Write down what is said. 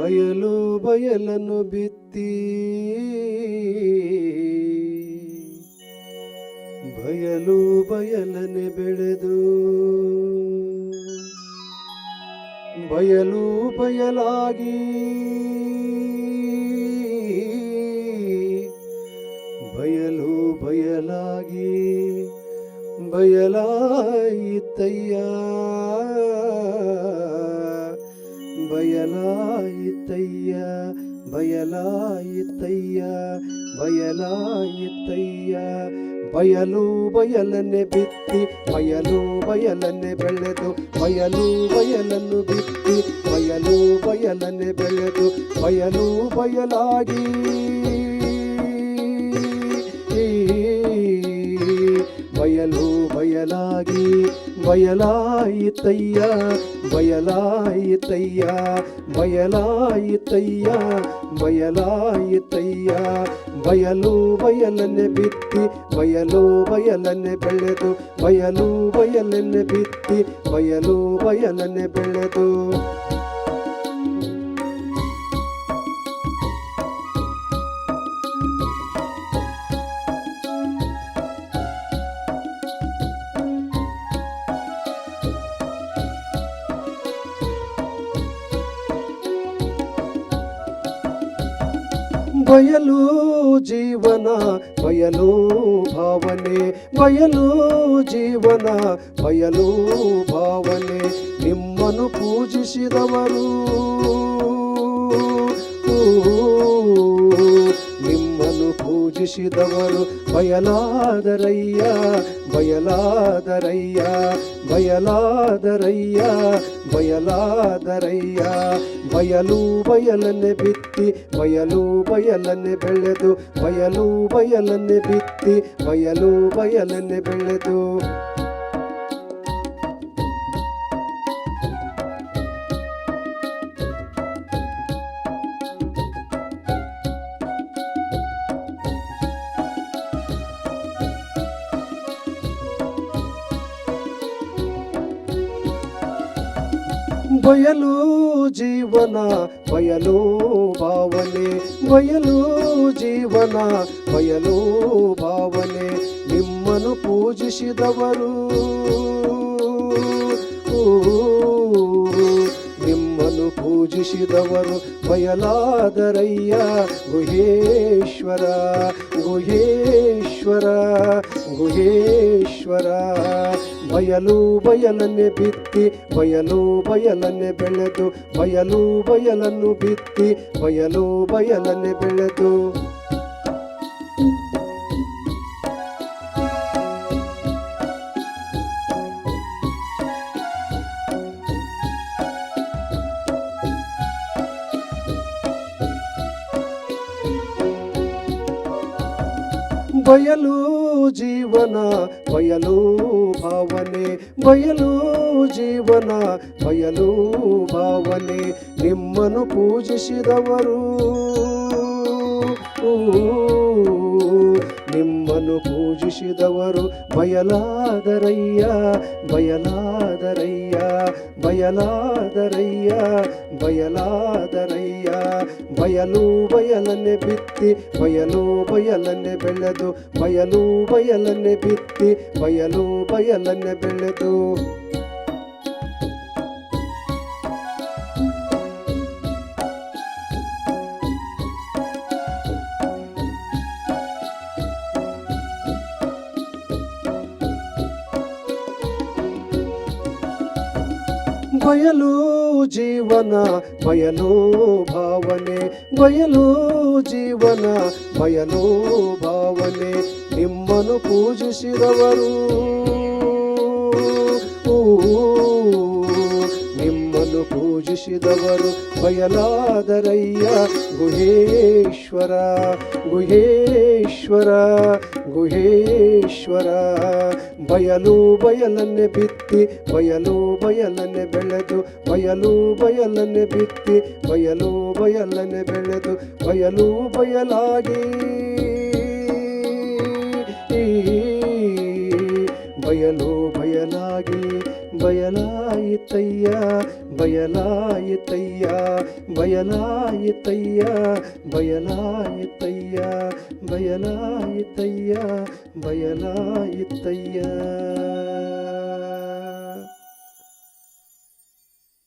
ಬಯಲು ಬಯಲನ್ನು ಬಿತ್ತಿ. ಬಯಲು ಬಯಲನೆ ಬೆಳೆದು. ಬಯಲು ಬಯಲಾಗಿ. ಬಯಲು ಬಯಲಾಗಿ. ಬಯಲಾಯಿತಯ್ಯ. ಬಯಲಾಯಿತಯ್ಯ ಬಯಲಾಯಿತಯ್ಯ ಬಯಲಾಯಿತಯ್ಯ. ಬಯಲು ಬಯಲನ್ನೇ ಬಿತ್ತಿ, ಬಯಲು ಬಯಲನ್ನೇ ಬೆಳೆದು, ಬಯಲು ಬಯಲನ್ನು ಬಿತ್ತಿ, ಬಯಲು ಬಯಲನ್ನೇ ಬೆಳೆದು, ಬಯಲು ಬಯಲಾಗಿ. ಬಯಲು ಬಯಲಾಗಿ. ಬಯಲಾಯಿತಯ್ಯ ಬಯಲಾಯಿತಯ್ಯ ಬಯಲಾಯಿತಯ್ಯ ಬಯಲಾಯಿತಯ್ಯ ಬಯಲು ಬಯಲನ್ನೇ ಬಿತ್ತಿ ಬಯಲು ಬಯಲನ್ನೇ ಬೆಳೆದು ಬಯಲು ಬಯಲನ್ನೇ ಬಿತ್ತಿ ಬಯಲು ಬಯಲನ್ನೇ ಬೆಳೆದು ಬಯಲು ಜೀವನ ಬಯಲು ಭಾವನೆ ಬಯಲು ಜೀವನ ಬಯಲು ಭಾವನೆ ನಿಮ್ಮನ್ನು ಪೂಜಿಸಿದವರು. ಪೂಜಿಸಿದವರು ಬಯಲಾದರಯ್ಯ ಬಯಲಾದರಯ್ಯ ಬಯಲಾದರಯ್ಯ ಬಯಲಾದರಯ್ಯ ಬಯಲು ಬಯಲನ್ನೇ ಬಿತ್ತಿ ಬಯಲು ಬಯಲನ್ನೇ ಬೆಳೆದು ಬಯಲು ಬಯಲನ್ನೇ ಬಿತ್ತಿ ಬಯಲು ಬಯಲನ್ನೇ ಬೆಳೆದು ಬಯಲು ಜೀವನ ಬಯಲು ಭಾವನೆ ಬಯಲು ಜೀವನ ಬಯಲು ಭಾವನೆ ನಿಮ್ಮನ್ನು ಪೂಜಿಸಿದವರು ಪೂಜಿಸಿದವರು ಬಯಲಾದರಯ್ಯ. ಗುಹೇಶ್ವರ ಗುಹೇಶ್ವರ ಗುಹೇಶ್ವರ. ಬಯಲು ಬಯಲನ್ನೇ ಬಿತ್ತಿ, ಬಯಲು ಬಯಲನ್ನೇ ಬೆಳೆದು, ಬಯಲು ಬಯಲನ್ನು ಬಿತ್ತಿ, ಬಯಲು ಬಯಲನ್ನೇ ಬೆಳೆದು. ಬಯಲು ಜೀವನ ಬಯಲು ಭಾವನೆ ಬಯಲು ಜೀವನ ಬಯಲು ಭಾವನೆ ನಿಮ್ಮನ್ನು ಪೂಜಿಸಿದವರು ನಿಮ್ಮನ್ನು ಪೂಜಿಸಿದವರು ಬಯಲಾದರಯ್ಯ ಬಯಲಾದರಯ್ಯ ಬಯಲಾದರಯ್ಯ ಬಯಲಾದರಯ್ಯ ಬಯಲು ಬಯಲನ್ನೇ ಬಿತ್ತಿ ಬಯಲು ಬಯಲನ್ನೇ ಬೆಳೆದು ಬಯಲು ಬಯಲನ್ನೇ ಬಿತ್ತಿ ಬಯಲು ಬಯಲನ್ನೇ ಬೆಳೆದು ಬಯಲು ಜೀವನ ಬಯಲು ಭಾವನೆ ಬಯಲು ಜೀವನ ಬಯಲು ಭಾವನೆ ನಿಮ್ಮನ್ನು ಪೂಜಿಸಿದವರು. ನಿಮ್ಮನ್ನು ಪೂಜಿಸಿದವರು ಬಯಲಾದರಯ್ಯ ಗುಹೇಶ್ವರ ಗುಹೇಶ್ವರ ಗುಹೇಶ್ವರ, ಬಯಲು ಬಯಲನ್ನೆ ಬಿತ್ತಿ, ಬಯಲು ಬಯಲನ್ನೆ ಬೆಳೆದು, ಬಯಲು ಬಯಲನ್ನೆ ಬಿತ್ತಿ, ಬಯಲು ಬಯಲನ್ನೆ ಬೆಳೆದು, ಬಯಲು ಬಯಲಾಗಿ. ಬಯಲು ಬಯಲಾಗಿ ಬಯಲಾಯಿತಯ್ಯ ಬಯಲಾಯಿತಯ್ಯ ಬಯಲಾಯಿತಯ್ಯ ಬಯಲಾಯಿತಯ್ಯ ಬಯಲಾಯಿತಯ್ಯ ಬಯಲಾಯಿತಯ್ಯ